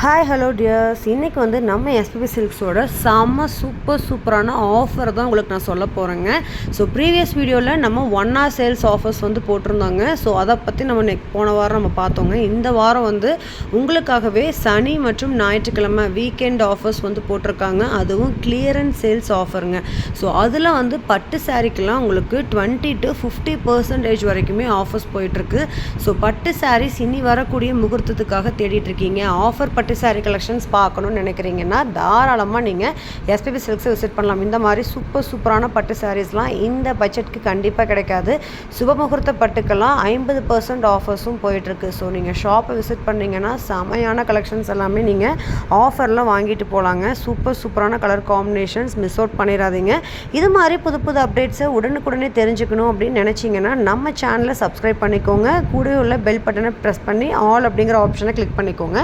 Hi hello tears இன்றைக்கி வந்து நம்ம எஸ்பிபி சில்க்ஸோட செம்ம சூப்பர் சூப்பரான ஆஃபர் தான் உங்களுக்கு நான் சொல்ல போகிறேங்க ஸோ ப்ரீவியஸ் வீடியோவில் நம்ம ஒன் ஆர் சேல்ஸ் ஆஃபர்ஸ் வந்து போட்டிருந்தாங்க. ஸோ அதை பற்றி நம்ம நெக் போன வாரம் நம்ம பார்த்தோங்க. இந்த வாரம் வந்து உங்களுக்காகவே சனி மற்றும் ஞாயிற்றுக்கிழமை வீக்கெண்ட் ஆஃபர்ஸ் வந்து போட்டிருக்காங்க. அதுவும் கிளியரன்ஸ் சேல்ஸ் ஆஃபருங்க ஸோ அதில் வந்து பட்டு சாரீக்கெல்லாம் உங்களுக்கு டுவெண்ட்டி டு ஃபிஃப்டி பர்சன்டேஜ் வரைக்குமே ஆஃபர்ஸ் போயிட்டுருக்கு ஸோ பட்டு சாரீஸ் இனி வரக்கூடிய முகூர்த்தத்துக்காக தேடிட்டு இருக்கீங்க. ஆஃபர் பட்டு சாரீ கலெக்ஷன்ஸ் பார்க்கணும்னு நினைக்கிறீங்கன்னா தாராளமாக நீங்கள் எஸ்பிபி சில்க்ஸை விசிட் பண்ணலாம். இந்த மாதிரி சூப்பர் சூப்பரான பட்டு சாரீஸ்லாம் இந்த பட்ஜெட்க்கு கண்டிப்பாக கிடைக்காது. சுபமுகூர்த்த பட்டுக்கெல்லாம் ஐம்பது பர்சன்ட் ஆஃபர்ஸும் போயிட்டுருக்கு. ஸோ நீங்கள் ஷாப்பை விசிட் பண்ணிங்கன்னா செமையான கலெக்ஷன்ஸ் எல்லாமே நீங்கள் ஆஃபரில் வாங்கிட்டு போகலாங்க சூப்பர் சூப்பரான கலர் காம்பினேஷன்ஸ் மிஸ் அவுட் பண்ணிடாதீங்க. இது மாதிரி புது புது அப்டேட்ஸை உடனுக்குடனே தெரிஞ்சுக்கணும் அப்படின்னு நினச்சிங்கன்னா நம்ம சேனலை சப்ஸ்கிரைப் பண்ணிக்கோங்க. கூடவே உள்ள பெல் பட்டனை ப்ரெஸ் பண்ணி ஆல் அப்படிங்கிற ஆப்ஷனை கிளிக் பண்ணிக்கோங்க.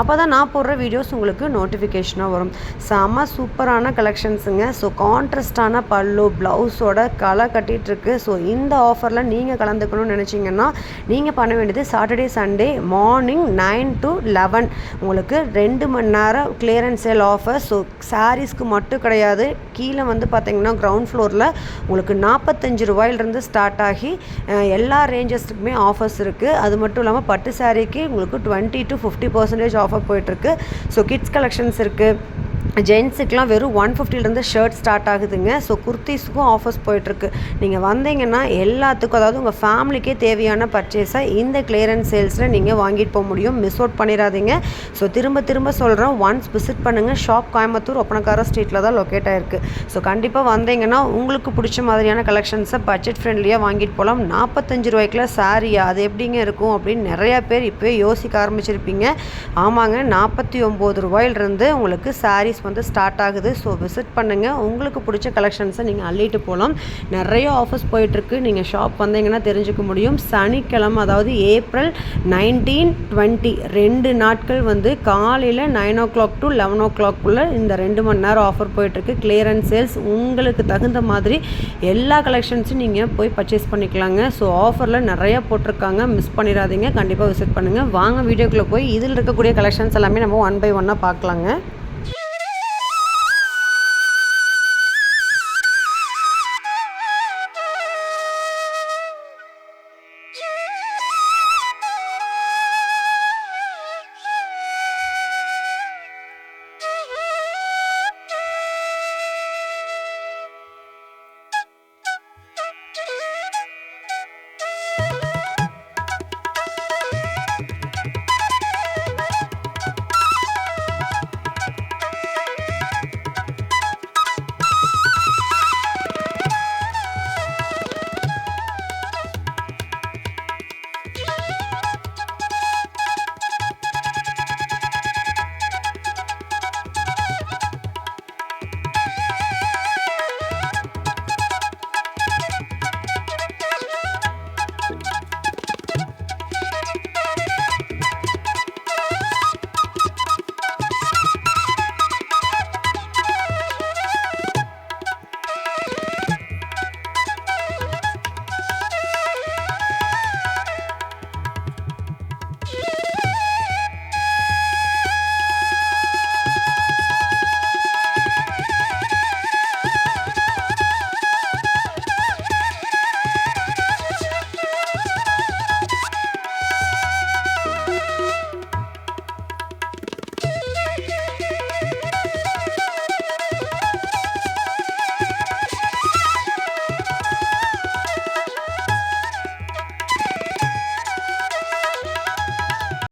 அப்போ தான் நான் போடுற வீடியோஸ் உங்களுக்கு நோட்டிஃபிகேஷனாக வரும். செம்ம சூப்பரான கலெக்ஷன்ஸுங்க ஸோ கான்ட்ராஸ்டான பல்லு ப்ளவுஸோட களை கட்டிகிட்ருக்கு ஸோ இந்த ஆஃபரில் நீங்கள் கலந்துக்கணும்னு நினச்சிங்கன்னா நீங்கள் பண்ண வேண்டியது Saturday Sunday morning nine to eleven உங்களுக்கு ரெண்டு மணி நேரம் கிளியரன்ஸ் சேல் ஆஃபர் ஸோ சாரீஸ்க்கு மட்டும் கிடையாது. கீழே வந்து பார்த்தீங்கன்னா கிரவுண்ட் ஃப்ளோரில் உங்களுக்கு நாற்பத்தஞ்சு ரூபாயிலிருந்து ஸ்டார்ட் ஆகி எல்லா ரேஞ்சஸ்க்குமே ஆஃபர்ஸ் இருக்குது அது மட்டும் இல்லாமல் பட்டு சாரீக்கு உங்களுக்கு twenty to fifty percentage offer போயிட்டுருக்கு. ஸோ கிட்ஸ் கலெக்ஷன்ஸ் இருக்குது ஜென்ஸுக்கெலாம் வெறும் ஒன் ஃபிஃப்டிலேருந்து ஷர்ட் ஸ்டார்ட் ஆகுதுங்க. ஸோ குர்த்திஸுக்கும் ஆஃபர்ஸ் போயிட்டுருக்கு. நீங்கள் வந்தீங்கன்னா எல்லாத்துக்கும் அதாவது உங்கள் ஃபேமிலிக்கே தேவையான பர்ச்சேஸை இந்த கிளியரன்ஸ் சேல்ஸில் நீங்கள் வாங்கிட்டு போக முடியும். மிஸ் அவுட் பண்ணிடாதீங்க. ஸோ திரும்ப திரும்ப சொல்கிறேன் ஒன்ஸ் விசிட் பண்ணுங்கள் ஷாப் கோயம்புத்தூர் ஒப்பனக்கார ஸ்ட்ரீட்டில் தான் லொக்கேட் ஆயிருக்கு. ஸோ கண்டிப்பாக வந்தீங்கன்னா உங்களுக்கு பிடிச்ச மாதிரியான கலெக்ஷன்ஸை பட்ஜெட் ஃப்ரெண்ட்லியாக வாங்கிட்டு போகலாம் நாற்பத்தஞ்சு ரூபாய்க்குள்ள சாரியா அது எப்படிங்க இருக்கும் அப்படின்னு நிறையா பேர் இப்போயே யோசிக்க ஆரம்பிச்சிருப்பீங்க. ஆமாங்க நாற்பத்தி ஒம்பது ரூபாயிலிருந்து உங்களுக்கு சாரீஸ் வந்து ஸ்டார்ட் ஆகுது. ஸோ விசிட் பண்ணுங்கள் உங்களுக்கு பிடிச்ச கலெக்ஷன்ஸை நீங்கள் அள்ளிட்டு போகலாம் நிறைய ஆஃபர்ஸ் போயிட்டுருக்கு. நீங்கள் ஷாப் வந்தீங்கன்னா தெரிஞ்சுக்க முடியும். சனிக்கிழமை அதாவது ஏப்ரல் நைன்டீன் டுவெண்ட்டி ரெண்டு நாட்கள் வந்து காலையில் nine o'clock to eleven ஓ கிளாக்குள்ளே இந்த ரெண்டு மணி நேரம் ஆஃபர் போயிட்டுருக்கு. கிளியரன்ஸ் சேல்ஸ் உங்களுக்கு தகுந்த மாதிரி எல்லா கலெக்ஷன்ஸும் நீங்கள் போய் பர்ச்சேஸ் பண்ணிக்கலாங்க. ஸோ ஆஃபரில் நிறையா போட்டிருக்காங்க. மிஸ் பண்ணிடாதீங்க. கண்டிப்பாக விசிட் பண்ணுங்கள் வாங்க வீடியோக்குள்ளே போய் இதில் இருக்கக்கூடிய கலெக்ஷன்ஸ் எல்லாமே நம்ம ஒன் பை ஒன்னாக பார்க்கலாங்க.